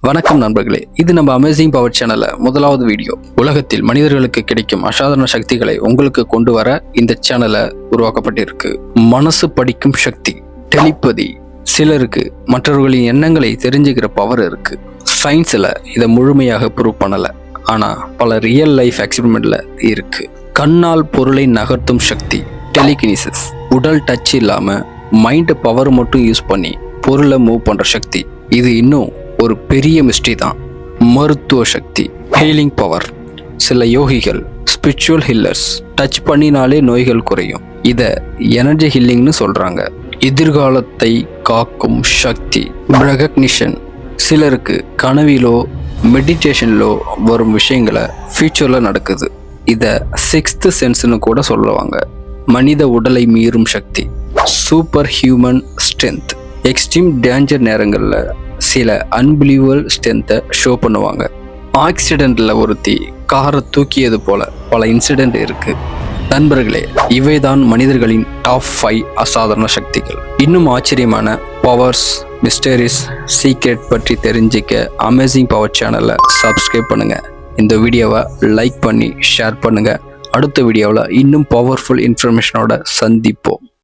வணக்கம் நண்பர்களே இது நம்ம அமேசிங் பவர் சேனல்ல முதலாவது வீடியோ. உலகத்தில் மனிதர்களுக்கு கிடைக்கும் அசாதாரண சக்திகளை உங்களுக்கு கொண்டு வர இந்த சேனலை உருவாக்கப்பட்டிருக்கு. மனசு படிக்கும் சக்தி டெலிபதி சிலருக்கு மற்றவர்களின் எண்ணங்களை தெரிஞ்சுக்கிற பவர் இருக்கு. சயின்ஸ்ல இதை முழுமையாக ப்ரூவ் பண்ணல. ஆனா பல ரியல் லைஃப் எக்ஸ்பெரிமெண்ட்ல இருக்கு. கண்ணால் பொருளை நகர்த்தும் சக்தி டெலிகினிசிஸ் உடல் டச் இல்லாம மைண்ட் பவர் மட்டும் யூஸ் பண்ணி பொருளை மூவ் பண்ற சக்தி. இது இன்னும் ஒரு பெரிய மிஸ்ட்ரி தான். மருத்துவ சக்தி ஹீலிங் பவர் சில யோகிகள் ஸ்பிரிச்சுவல் ஹில்லர்ஸ் டச் பண்ணினாலே நோய்கள் குறையும். இதை எனர்ஜி ஹில்லிங்னு சொல்றாங்க. எதிர்காலத்தை காக்கும் சக்தி ரெகக்னிஷன் சிலருக்கு கனவிலோ மெடிடேஷன்லோ வரும் விஷயங்களை ஃபியூச்சரில் நடக்குது. இதை சிக்ஸ்த் சென்ஸ்னு கூட சொல்லுவாங்க. மனித உடலை மீறும் சக்தி super human strength extreme danger நேரங்களில் சில அன்பிலீவல் ஸ்ட்ரென்த்தை ஷோ பண்ணுவாங்க. ஆக்சிடெண்ட்டில் ஒருத்தி காரை தூக்கியது போல பல இன்சிடென்ட் இருக்குது நண்பர்களே இவைதான் மனிதர்களின் டாப் ஃபைவ் அசாதாரண சக்திகள். இன்னும் ஆச்சரியமான பவர்ஸ் மிஸ்டரிஸ் சீக்ரெட் பற்றி தெரிஞ்சிக்க அமேசிங் பவர் சேனலை சப்ஸ்கிரைப் பண்ணுங்கள் இந்த வீடியோவை லைக் பண்ணி ஷேர் பண்ணுங்கள் அடுத்த வீடியோவில் இன்னும் பவர்ஃபுல் இன்ஃபர்மேஷனோட சந்திப்போம்.